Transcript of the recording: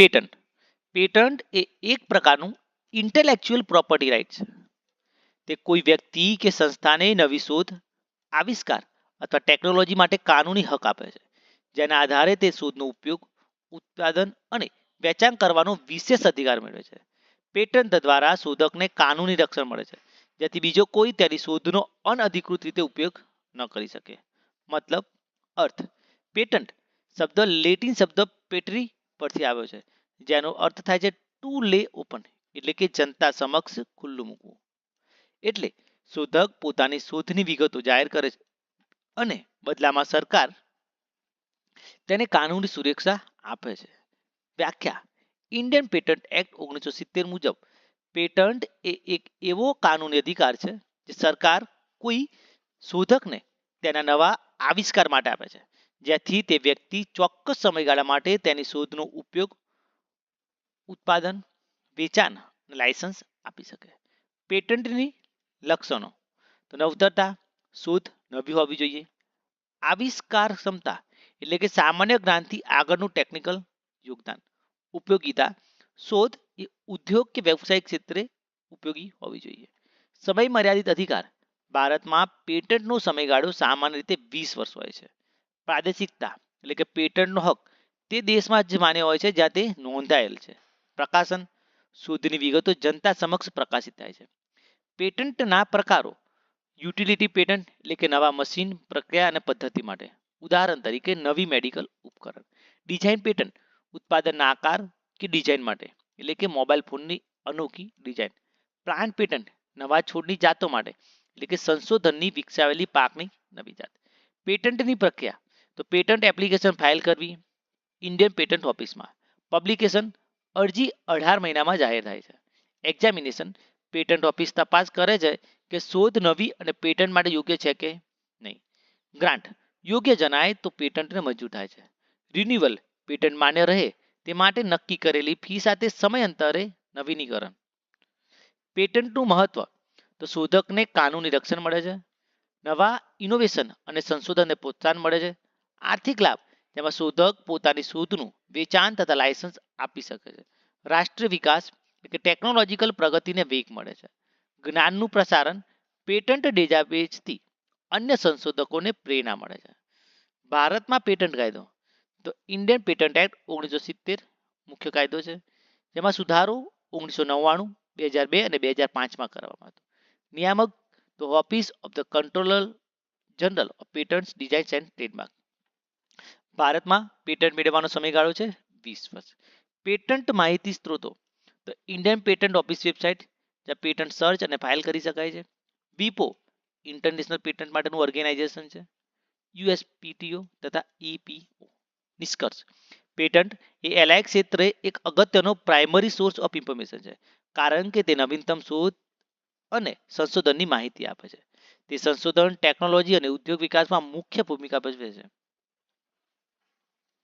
Patent patent એ એક પ્રકારનું intellectual property right છે તે કોઈ વ્યક્તિ કે સંસ્થાને નવી શોધ, આવિષ્કાર અથવા ટેકનોલોજી માટે કાનૂની હક આપે છે. જેના આધારે તે શોધનો ઉપયોગ, ઉત્પાદન અને વેચાણ કરવાનો વિશેષ અધિકાર મેળવે છે. પેટન્ટ દ્વારા શોધકને કાનૂની રક્ષણ મળે છે, જેથી બીજો કોઈ તેની શોધનો અનઅધિકૃત રીતે ઉપયોગ ન કરી શકે. મતલબ, અર્થ. પેટન્ટ શબ્દ લેટિન શબ્દ પેટરી પરથી આવ્યો છે. જેનો અર્થ થાય છે ટુ લે ઓપન એટલે કે જનતા સમક્ષ ખુલ્લું મૂકવું. એટલે શોધક પોતાની શોધની વિગતો જાહેર કરે છે અને બદલામાં સરકાર તેને કાનૂની સુરક્ષા આપે છે. વ્યાખ્યા. ઇન્ડિયન પેટન્ટ એક્ટ ઓગણીસો સિત્તેર મુજબ પેટન્ટ એ એક એવો કાનૂની અધિકાર છે જે સરકાર કોઈ શોધકને તેના નવા આવિષ્કાર માટે આપે છે. જેથી તે વ્યક્તિ ચોક્કસ સમયગાળા માટે તેની શોધનો ઉપયોગ, ઉત્પાદન, વેચાણ લાયસન્સ આપી શકે. પેટન્ટની લક્ષણો. તો નવતરતા, શોધ નવી હોવી જોઈએ. આવિષ્કાર ક્ષમતા એટલે કે સામાન્ય જ્ઞાનથી આગળનું ટેકનિકલ યોગદાન. ઉપયોગિતા. શોધ એ ઉદ્યોગ કે વ્યવસાયિક ક્ષેત્રે ઉપયોગી હોવી જોઈએ. સમય મર્યાદિત અધિકાર. ભારતમાં પેટન્ટનો સમયગાળો સામાન્ય રીતે વીસ વર્ષ હોય છે. પ્રાદેશિકતા એટલે કે પેટન્ટનો હક, તે દેશમાં જ માન્ય હોય છે જ્યાં તે નોંધાયેલ છે. પ્રકાશન, શોધની વિગતો જનતા સમક્ષ પ્રકાશિત થાય છે. પેટન્ટના પ્રકારો, યુટિલિટી પેટન્ટ, એટલે કે નવા મશીન, પ્રક્રિયા અને પદ્ધતિ માટે. ઉદાહરણ તરીકે નવી મેડિકલ ઉપકરણ. ડિઝાઇન પેટન્ટ, ઉત્પાદનના આકાર કે ડિઝાઇન માટે, એટલે કે મોબાઈલ ફોનની અનોખી ડિઝાઇન. પ્લાન્ટ પેટન્ટ, નવા છોડની જાતો માટે, એટલે કે સંશોધનની વિકસાવેલી પાકની નવી જાત. પેટન્ટની પ્રક્રિયા તો પેટન્ટ એપ્લિકેશન ફાઇલ કરવી ઇન્ડિયન પેટન્ટ ઓફિસમાં પબ્લિકેશન અરજી અઢાર મહિનામાં જાહેર થાય છે. એક્ઝામિનેશન પેટન્ટ ઓફિસ તપાસ કરે છે કે શોધ નવી અને પેટન્ટ માટે યોગ્ય છે કે નહીં? ગ્રાન્ટ યોગ્ય જણાય તો પેટન્ટને મંજૂર થાય છે. રિન્યુઅલ પેટન્ટ માન્ય રહે તે માટે નક્કી કરેલી ફી સાથે સમયાંતરે નવીનીકરણ. પેટન્ટનું મહત્વ તો શોધકને કાનૂની રક્ષણ મળે છે. નવા ઇનોવેશન અને સંશોધનને પ્રોત્સાહન મળે છે. આર્થિક લાભ, જેમાં શોધક પોતાની શોધનું વેચાણ તથા લાયસન્સ આપી શકે છે. રાષ્ટ્રીય વિકાસ કે ટેકનોલોજીકલ પ્રગતિને વેગ મળે છે. જ્ઞાનનું પ્રસારણ, પેટન્ટ ડેટાબેઝથી અન્ય સંશોધકોને પ્રેરણા મળે છે. ભારતમાં પેટન્ટ કાયદો, તો ઇન્ડિયન પેટન્ટ એક્ટ ઓગણીસો સિત્તેર મુખ્ય કાયદો છે, જેમાં સુધારો ઓગણીસો નવ્વાણું, બે હજાર બે અને બે હજાર પાંચમાં કરવામાં હતો. નિયામક, તો office of the controller general of patents designs and trademark. ભારતમાં પેટન્ટ મેળવવાનો સમયગાળો છે વીસ વર્ષ. પેટન્ટ માહિતી સ્ત્રોતો. તો ઇન્ડિયન પેટન્ટ ઓફિસ વેબસાઇટ જ્યાં પેટન્ટ સર્ચ અને ફાઇલ કરી શકાય છે. વિપો ઇન્ટરનેશનલ પેટન્ટ માટેનું ઓર્ગેનાઇઝેશન છે. યુએસપીટીઓ તથા ઈપીઓ નિષ્કર્ષ. પેટન્ટ એ એલાયક ક્ષેત્રે એક અગત્યનો પ્રાઇમરી સોર્સ ઓફ ઇન્ફોર્મેશન છે, કારણ કે તે નવીનતમ શોધ અને સંશોધનની માહિતી આપે છે. તે સંશોધન ટેકનોલોજી અને ઉદ્યોગ વિકાસમાં મુખ્ય ભૂમિકા ભજવે છે.